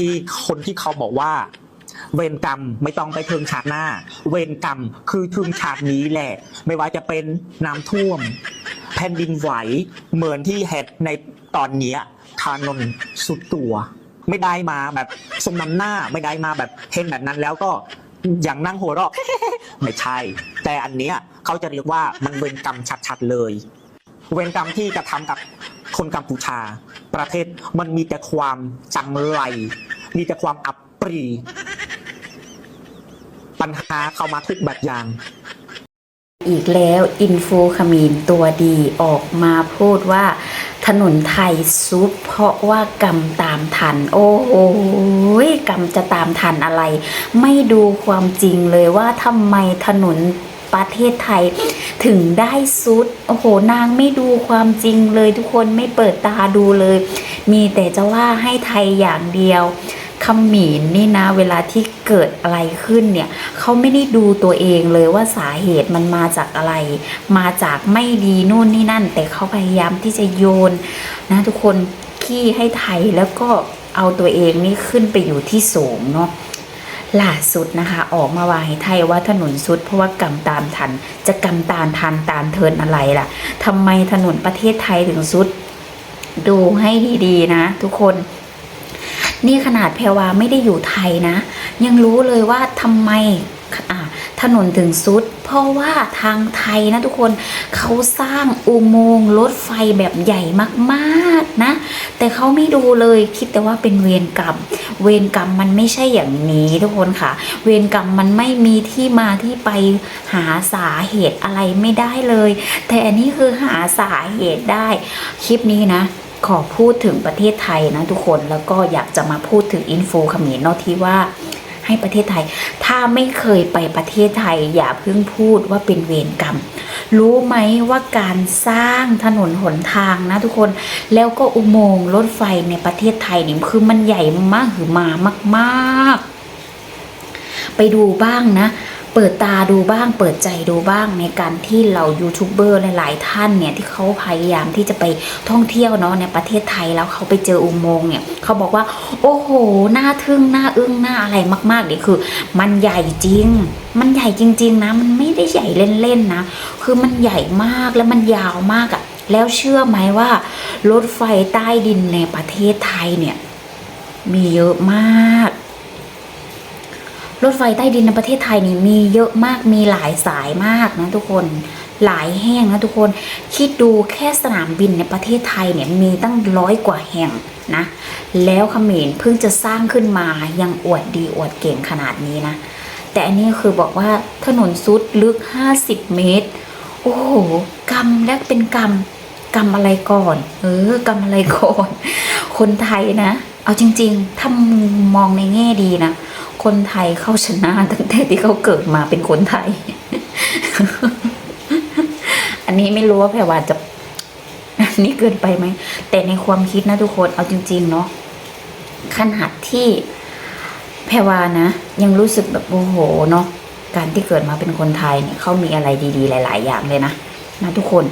ที่คนที่เขาบอกว่า เวรกรรมไม่ต้องไปถึงชาติหน้า เวรกรรมคือถึงชาตินี้แหละ ไม่ว่าจะเป็นน้ำท่วม แผ่นดินไหวเหมือนที่เห็ดในตอนเนี้ยทานนนสุดตัว ไม่ได้มาแบบสมน้ำหน้าไม่ได้มาแบบเห็นแบบนั้นแล้วก็อย่างนั่งหัวเราะไม่ใช่ แต่อันเนี้ยเขาจะเรียกว่ามันเวรกรรมชัดๆเลย เวรกรรมที่กระทำกับคนกัมพูชา ประเทศมันมีแต่ความจังไร มีแต่ความอับปรี ปัญหาเข้ามาทุกแบบอย่าง อีกแล้วอินฟูขมีนตัวดีออกมาพูดว่าถนนไทยซุปเพราะว่ากรรมตามทัน โอ้โหยกรรมจะตามทันอะไร ไม่ดูความจริงเลยว่าทำไมถนน ประเทศไทย ถึงได้ซุด โอ้โห นางไม่ดูความจริงเลยทุกคนไม่เปิดตาดูเลย มีแต่จะว่าให้ไทยอย่างเดียวขมีนนี่นะเวลาที่เกิดอะไรขึ้นเนี่ยเขาไม่ได้ดูตัวเองเลยว่าสาเหตุมันมาจากอะไร มาจากไม่ดีนู่นนี่นั่น แต่เขาพยายามที่จะโยนนะทุกคนขี้ให้ไทยแล้วก็เอาตัวเองนี่ขึ้นไปอยู่ที่สูงเนาะ ล่าสุดนะคะ ออกมาว่าให้ไทยว่าถนนสุด เพราะว่ากำตามทัน จะกำตามทันตามเทินอะไรล่ะทำไมถนนประเทศไทยถึงสุด ดูให้ดีๆนะ ทุกคน นี่ขนาดแพรวาไม่ได้อยู่ไทยนะ ยังรู้เลยว่าทำไมอ่าถนนถึงสุด เพราะว่าทางไทยนะทุกคนเขาสร้างอุโมงค์รถไฟแบบใหญ่มากๆนะ แต่เขาไม่ดูเลยคิดแต่ว่าเป็นเวรกรรม เวรกรรมมันไม่ใช่อย่างนี้ทุกคนค่ะ เวรกรรมมันไม่มีที่มาที่ไปหาสาเหตุอะไรไม่ได้เลย แต่อันนี้คือหาสาเหตุได้ คลิปนี้นะขอพูดถึงประเทศไทยนะทุกคนแล้วก็อยากจะมาพูดถึงอินฟูขมิ้นเนาะที่ว่า ให้ประเทศไทย ถ้าไม่เคยไปประเทศไทย อย่าเพิ่งพูดว่าเป็นเวรกรรม รู้ไหมว่าการสร้างถนนหนทางนะทุกคน แล้วก็อุโมงค์รถไฟในประเทศไทยนี่คือมันใหญ่มากหรือมามาก ๆ ไปดูบ้างนะ เปิดตาดูบ้าง เปิดใจดูบ้างในการที่เรายูทูบเบอร์หลาย ๆ ท่านเนี่ยที่เขาพยายามที่จะไปท่องเที่ยวเนาะในประเทศไทยแล้วเขาไปเจออุโมงค์เนี่ยเขาบอกว่า โอ้โหน่าทึ่งน่าอึ้งน่าอะไรมากๆเนี่ยคือ มันใหญ่จริง มันใหญ่จริง ๆ นะ มันไม่ได้ใหญ่เล่น ๆ นะ คือมันใหญ่มากแล้วมันยาวมากอะแล้วเชื่อไหมว่ารถไฟใต้ดินในประเทศไทยเนี่ยมีเยอะมาก รถไฟใต้ดินในประเทศไทยนี่มีเยอะมากมีหลายสายมากนะทุกคนหลายแห่งนะทุกคนคิดดูแค่สนามบินในประเทศไทยเนี่ยมีตั้งร้อยกว่าแห่งนะแล้วเขมรเพิ่งจะสร้างขึ้นมายังอวดดีอวดเก่งขนาดนี้นะ แต่อันนี้คือบอกว่าถนนซุดลึก 50 เมตร โอ้โหกรรมและเป็นกรรมกรรมอะไรก่อน เออกรรมอะไรก่อน คนไทยนะ เอาจริง ๆ ถ้ามองในแง่ดีนะ คนไทยเข้าชนะตั้งแต่ที่เขาเกิดมาเป็นคนไทย อันนี้ไม่รู้ว่าแพรวาจะนนี้เกินไปไหม แต่ในความคิดนะทุกคนเอาจริง ๆ เนาะขนาดที่แพรวานะ ยังรู้สึกแบบโอ้โหเนาะการที่เกิดมาเป็นคนไทยเนี่ยเขามีอะไรดีๆ หลาย ๆ อย่างเลยนะนะทุกคน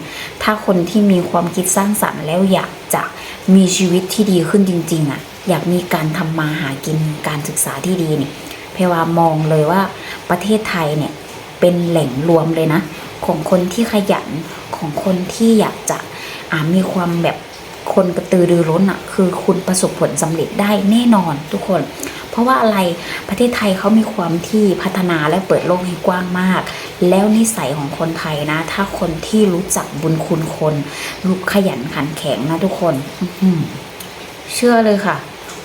ถ้าคนที่มีความคิดสร้างสรรค์แล้วอยากจะมีชีวิตที่ดีขึ้นจริง ๆอะ่ะ อยากมีการทำมาหากินการศึกษาที่ดีเนี่ยเพรวามองเลยว่าประเทศไทยเนี่ยเป็นแหล่งรวมเลยนะ ของคนที่ขยันของคนที่อยากจะมีความแบบคนกระตือรือร้นอะ่ะคือคุณประสบผลสำเร็จได้แน่นอนทุกคน เพราะว่าอะไรประเทศไทยเขามีความที่พัฒนาและเปิดโลกให้กว้างมาก แล้วนิสัยของคนไทยนะ ถ้าคนที่รู้จักบุญคุณคนรู้ขยันขันแข็งนะทุกคนเชื่อเลยค่ะ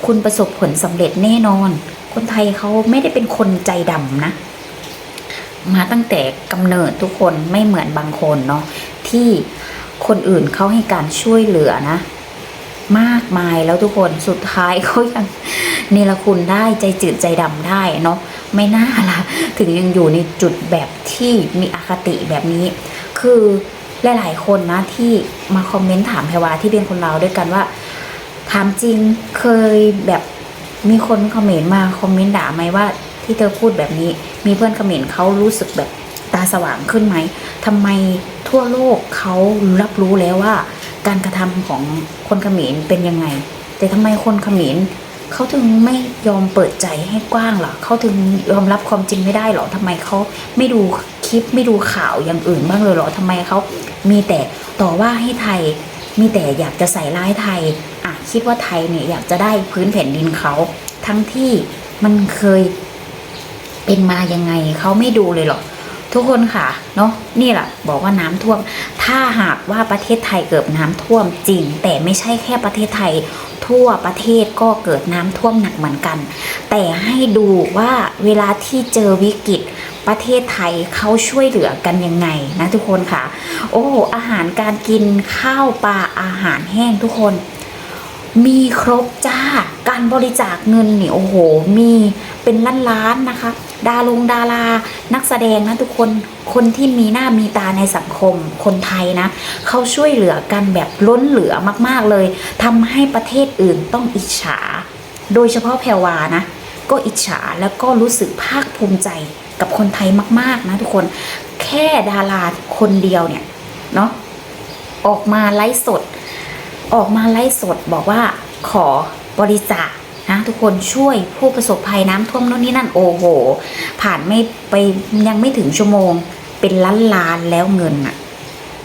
คุณประสบผลสำเร็จแน่นอน คนไทยเขาไม่ได้เป็นคนใจดำนะ มาตั้งแต่กำเนิดทุกคนไม่เหมือนบางคนเนาะที่คนอื่นเขาให้การช่วยเหลือนะ มากมายแล้วทุกคนสุดท้ายเขายังเนรคุณได้ใจจืดใจดำได้เนาะไม่น่าละถึงยังอยู่ในจุดแบบที่มีอคติแบบนี้ คือหลาย ๆ คนนะที่มาคอมเมนต์ถามแพรวาที่เป็นคนลาด้วยกันว่า ถามจริงเคยแบบมีคนคอมเมนต์มาคอมเมนต์ด่าไหมว่า ที่เธอพูดแบบนี้ มีเพื่อนคอมเมนต์เขารู้สึกแบบตาสว่างขึ้นไหมทำไมทั่วโลกเขารับรู้แล้วว่า การกระทำของคนเขมรเป็นยังไง แต่ทำไมคนเขมรเขาถึงไม่ยอมเปิดใจให้กว้างหรอเขาถึงยอมรับความจริงไม่ได้หรอทำไมเขาไม่ดูคลิปไม่ดูข่าวอย่างอื่นบ้างเลยหรอทำไมเขามีแต่ต่อว่าให้ไทย มีแต่อยากจะใส่ร้ายไทยอะ คิดว่าไทยเนี่ยอยากจะได้พื้นแผ่นดินเขา ทั้งที่มันเคยเป็นมายังไงเขาไม่ดูเลยหรอกทุกคนค่ะเนาะนี่แหละบอกว่าน้ำท่วม ถ้าหากว่าประเทศไทยเกิดน้ำท่วมจริง แต่ไม่ใช่แค่ประเทศไทย ทั่วประเทศก็เกิดน้ำท่วมหนักเหมือนกัน แต่ให้ดูว่าเวลาที่เจอวิกฤตประเทศไทยเขาช่วยเหลือกันยังไงนะทุกคนค่ะ โอ้อาหารการกินข้าวปลาอาหารแห้งทุกคน มีครบจ้า การบริจาคเงินนี่โอ้โห มีเป็นล้านๆนะคะ ดาลงดารา นักแสดงนะทุกคน คนที่มีหน้ามีตาในสังคม คนไทยนะ เขาช่วยเหลือกันแบบล้นเหลือมากๆเลย ทำให้ประเทศอื่นต้องอิจฉา โดยเฉพาะแพรวานะ ก็อิจฉาแล้วก็รู้สึกภาคภูมิใจกับคนไทยมากๆนะทุกคน แค่ดาราคนเดียวเนี่ย เนาะ ออกมาไลฟ์สด ออกมาไลฟ์สดบอกว่าขอบริจาคนะทุกคนช่วยผู้ประสบภัยน้ำท่วมโน่นนี่นั่นโอ้โห ผ่านไม่ไปยังไม่ถึงชั่วโมง เป็นล้านล้านแล้วเงินอะ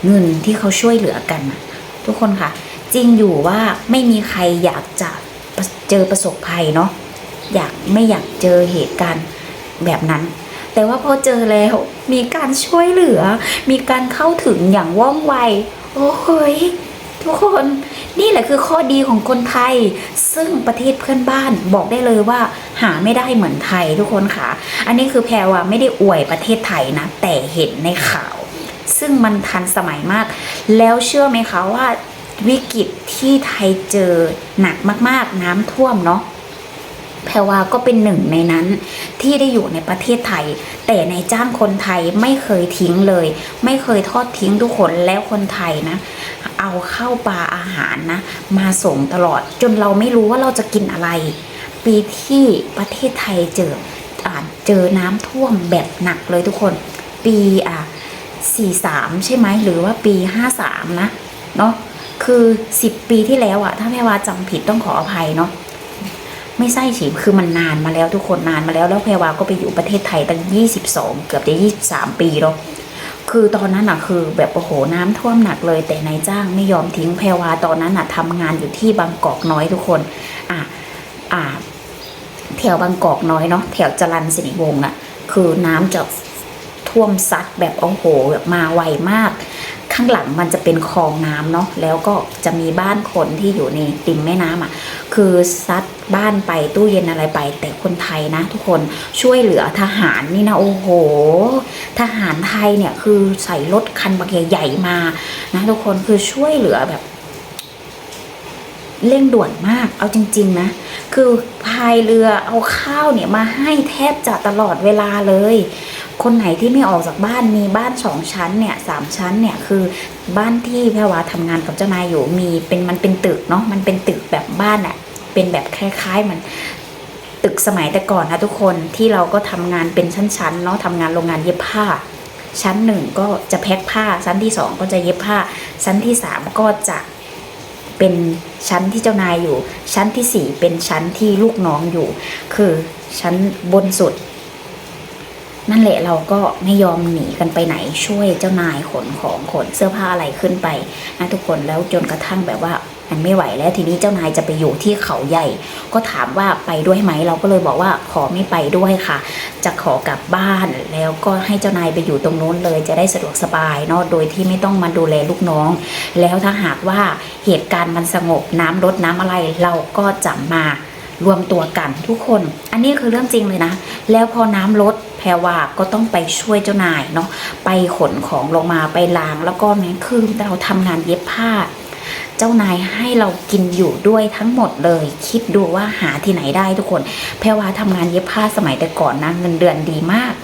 เงินที่เขาช่วยเหลือกันอะทุกคนค่ะ จริงอยู่ว่าไม่มีใครอยากจะเจอประสบภัยเนาะอยากไม่อยากเจอเหตุการณ์แบบนั้น แต่ว่าพอเจอแล้วมีการช่วยเหลือ มีการเข้าถึงอย่างว่องไว โอ้โหยทุกคน นี่แหละคือข้อดีของคนไทย ซึ่งประเทศเพื่อนบ้านบอกได้เลยว่า หาไม่ได้เหมือนไทยทุกคนค่ะ อันนี้คือแพรว่าไม่ได้อวยประเทศไทยนะ แต่เห็นในข่าว ซึ่งมันทันสมัยมาก แล้วเชื่อไหมคะว่าวิกฤตที่ไทยเจอหนักมากๆ น้ำท่วมเนาะแพรวาก็เป็นหนึ่งในนั้นที่ได้อยู่ในประเทศไทย แต่ในจ้างคนไทยไม่เคยทิ้งเลย ไม่เคยทอดทิ้งทุกคนแล้วคนไทยนะ เอาข้าวปลาอาหารนะ มาส่งตลอดจนเราไม่รู้ว่าเราจะกินอะไร ปีที่ประเทศไทยเจออเจอน้ำท่วมแบบหนักเลยทุกคน ปีอะ43 ใช่ไหมหรือว่าปี 53 นะเนาะคือ 10 ปีที่แล้วอะถ้าแม่ว่าจำผิดต้องขออภัยเนาะไม่ใช่สิคือมันนานมาแล้วทุกคนนานมาแล้วแล้วแพรวาก็ไปอยู่ประเทศไทยตั้ง 22 เกือบจะ 23 ปีแล้ว คือตอนนั้นอะคือแบบโอ้โหน้ำท่วมหนักเลย แต่นายจ้างไม่ยอมทิ้งแพรวาตอนนั้นอะทำงานอยู่ที่บางกอกน้อยทุกคนอะอ่าแถวบางกอกน้อยเนาะแถวจรันสิริวงศ์อะคือน้ำจะท่วมซัดแบบโอ้โหแบบมาไวมาก ข้างหลังมันจะเป็นคลองน้ำเนาะแล้วก็จะมีบ้านคนที่อยู่ในริมแม่น้ำอะคือซัด บ้านไปตู้เย็นอะไรไป แต่คนไทยนะ ทุกคนช่วยเหลือทหารนี่นะโอ้โห ทหารไทยเนี่ยคือใส่รถคันบักใหญ่ๆมานะทุกคนคือช่วยเหลือแบบเร่งด่วนมาก เอาจริง ๆ นะ คือพายเรือเอาข้าวเนี่ยมาให้แทบจะตลอดเวลาเลย คนไหนที่ไม่ออกจากบ้านมีบ้านสองชั้นเนี่ยสามชั้นเนี่ยคือบ้านที่แพรวาทำงานกับเจ้านายอยู่มีเป็นมันเป็นตึกเนาะมันเป็นตึกแบบบ้านอะ เป็นแบบคล้ายๆเหมันตึกสมัยแต่ก่อนนะทุกคนที่เราก็ทำงานเป็นชั้นๆเนาะทำงานโรงงานเย็บผ้า ชั้นหนึ่งก็จะแพ็คผ้า ชั้นที่สองก็จะเย็บผ้า ชั้นที่สามก็จะเป็นชั้นที่เจ้านายอยู่ ชั้นที่สี่เป็นชั้นที่ลูกน้องอยู่ คือชั้นบนสุด นั่นแหละเราก็ไม่ยอมหนีกันไปไหนช่วยเจ้านายขนของขนเสื้อผ้าอะไรขึ้นไปนะทุกคนแล้วจนกระทั่งแบบว่า มันไม่ไหวแล้วทีนี้เจ้านายจะไปอยู่ที่เขาใหญ่ ก็ถามว่าไปด้วยไหมเราก็เลยบอกว่าขอไม่ไปด้วยค่ะ จะขอกลับบ้านแล้วก็ให้เจ้านายไปอยู่ตรงนู้นเลยจะได้สะดวกสบายเนาะโดยที่ไม่ต้องมาดูแลลูกน้อง แล้วถ้าหากว่าเหตุการณ์มันสงบน้ำลดน้ำอะไรเราก็จะมารวมตัวกันทุกคน อันนี้คือเรื่องจริงเลยนะ แล้วพอน้ำลดแพรว่าก็ต้องไปช่วยเจ้านายเนาะ ไปขนของลงมาไปล้าง แล้วก็นี่คือเราทำงานเย็บผ้า เจ้านายให้เรากินอยู่ด้วยทั้งหมดเลย คิดดูว่าหาที่ไหนได้ทุกคน แพรวาทำงานเย็บผ้าสมัยแต่ก่อนนะเงินเดือนดีมาก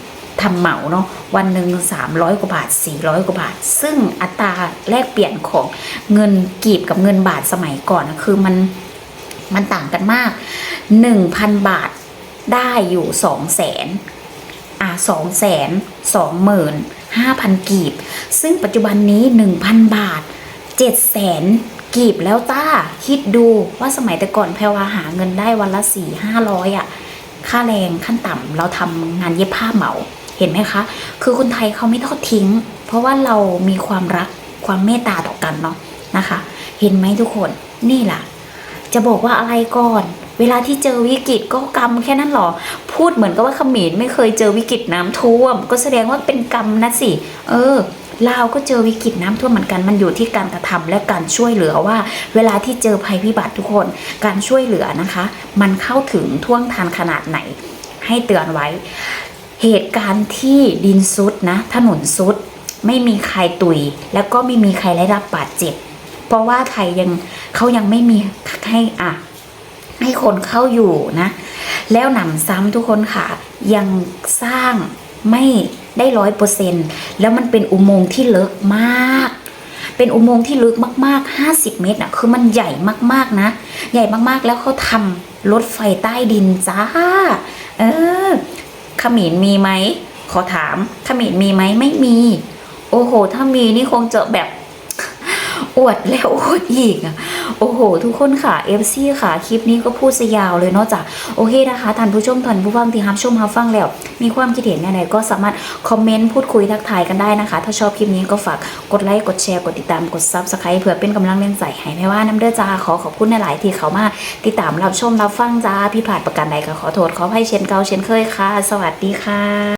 ทำเหมาเนาะวันหนึ่ง300 กว่าบาท 400 กว่าบาท ซึ่งอัตราแลกเปลี่ยนของเงินกีบกับเงินบาทสมัยก่อนนะคือมันมันต่างกันมาก 1,000 บาทได้อยู่2 0 0แสนอะสองแสนสองหมื่นห้าพันกีบ ซึ่งปัจจุบันนี้ 1,000 บาท 7 0 0แสน กีบแล้วจ้าคิดดูว่าสมัยแต่ก่อนแพรวาหาเงินได้วันละสี่ห้าร้อยอะค่าแรงขั้นต่ำเราทำงานเย็บผ้าเหมาเห็นไหมคะ คือคนไทยเขาไม่ทอดทิ้ง เพราะว่าเรามีความรักความเมตตาต่อกันเนาะนะคะ เห็นไหมทุกคนนี่แหละจะบอกว่าอะไรก่อน เวลาที่เจอวิกฤตก็กรรมแค่นั้นหรอ พูดเหมือนกับว่าขมรไม่เคยเจอวิกฤตน้ำท่วม ก็แสดงว่าเป็นกรรมนะสิ เออ ลาวก็เจอวิกฤตน้ำท่วมเหมือนกันมันอยู่ที่การกระทำและการช่วยเหลือว่า เวลาที่เจอภัยพิบัติทุกคน การช่วยเหลือนะคะ มันเข้าถึงท่วงทานขนาดไหน ให้เตือนไว้ เหตุการณ์ที่ดินซุดนะถนนซุด ไม่มีใครตุย แล้วก็ไม่มีใครได้รับบาดเจ็บ เพราะว่าไทยยังเขายังไม่มีให้อะให้คนเข้าอยู่นะ แล้วหนำซ้ำทุกคนค่ะ ยังสร้างไม่ ได้ร้อยเปอร์เซ็นแล้วมันเป็นอุโมงค์ที่ลึกมาก เป็นอุโมงค์ที่ลึกมากๆ 50 เมตรอะคือมันใหญ่มากๆนะ ใหญ่มากๆแล้วเขาทำรถไฟใต้ดินจ้า เออขมิ้นมีไหมขอถามขมิ้นมีไหมไม่มี โอ้โห ถ้ามีนี่คงจะแบบ อวดแล้วอวดอีกอะโอ้โห ทุกคนค่ะ FC ค่ะ คลิปนี้ก็พูดซะยาวเลยเนาะจ้ะโอเคนะคะท่านผู้ชมท่านผู้ฟังที่รับชมรับฟังแล้ว มีความคิดเห็นอะไรก็สามารถคอมเมนต์พูดคุยทักทายกันได้นะคะ ถ้าชอบคลิปนี้ก็ฝากกดไลค์กดแชร์กดติดตามกด Subscribe เพื่อเป็นกำลังแรงใจให้ไม่ว่าน้ำเด้อจ้าขอขอบคุณในหลายที่เขามาติดตามรับชมรับฟังจ้าพี่ผาดประกันใดก็ขอโทษขอให้เช่นเก่าเช่นเคยค่ะ สวัสดีค่ะ